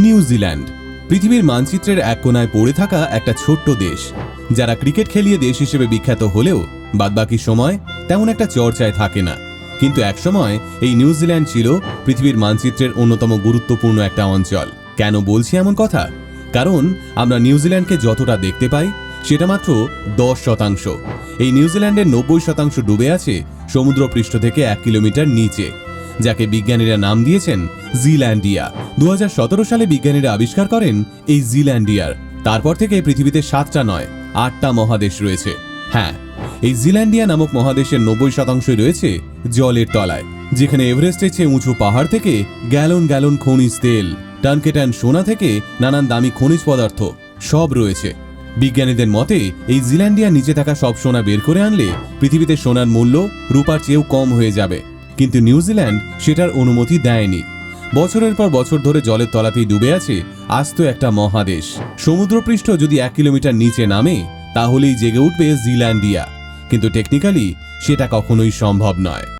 New Zealand পৃথিবীর মানচিত্রের এক কোনায় পড়ে থাকা একটা ছোট্ট দেশ। যারা ক্রিকেট খেলিয়ে দেশ হিসেবে বিখ্যাত হলেও বাদবাকি সময় তেমন একটা চর্চায় থাকে না। কিন্তু একসময় এই নিউজিল্যান্ড ছিল পৃথিবীর মানচিত্রের অন্যতম গুরুত্বপূর্ণ একটা অঞ্চল। কেন বলছি এমন কথা? কারণ আমরা নিউজিল্যান্ডকে যতটা দেখতে পাই, সেটা মাত্র দশ শতাংশ। এই নিউজিল্যান্ডের নব্বই শতাংশ ডুবে আছে সমুদ্রপৃষ্ঠ থেকে এক কিলোমিটার নিচে। যাকে বিজ্ঞানীরা নাম দিয়েছেন জিল্যান্ডিয়া। দু হাজার সতেরো সালে বিজ্ঞানীরা আবিষ্কার করেন এই জিল্যান্ডিয়ার। তারপর থেকে পৃথিবীতে সাতটা নয়, আটটা মহাদেশ রয়েছে। হ্যাঁ এই জিল্যান্ডিয়া নামক মহাদেশের নব্বই শতাংশই রয়েছে জলের তলায়, যেখানে এভারেস্টের চেয়ে উঁচু পাহাড় থেকে গ্যালন গ্যালন খনিজ তেল, টানকেটান সোনা থেকে নানান দামি খনিজ পদার্থ সব রয়েছে। বিজ্ঞানীদের মতে, এই জিল্যান্ডিয়া নিচে থাকা সব সোনা বের করে আনলে পৃথিবীতে সোনার মূল্য রূপার চেয়েও কম হয়ে যাবে। কিন্তু নিউজিল্যান্ড সেটার অনুমতি দেয়নি। বছরের পর বছর ধরে জলের তলাতেই ডুবে আছে আস্ত একটা মহাদেশ। সমুদ্রপৃষ্ঠ যদি এক কিলোমিটার নিচে নামে, তাহলেই জেগে উঠবে জিল্যান্ডিয়া। কিন্তু টেকনিক্যালি সেটা কখনোই সম্ভব নয়।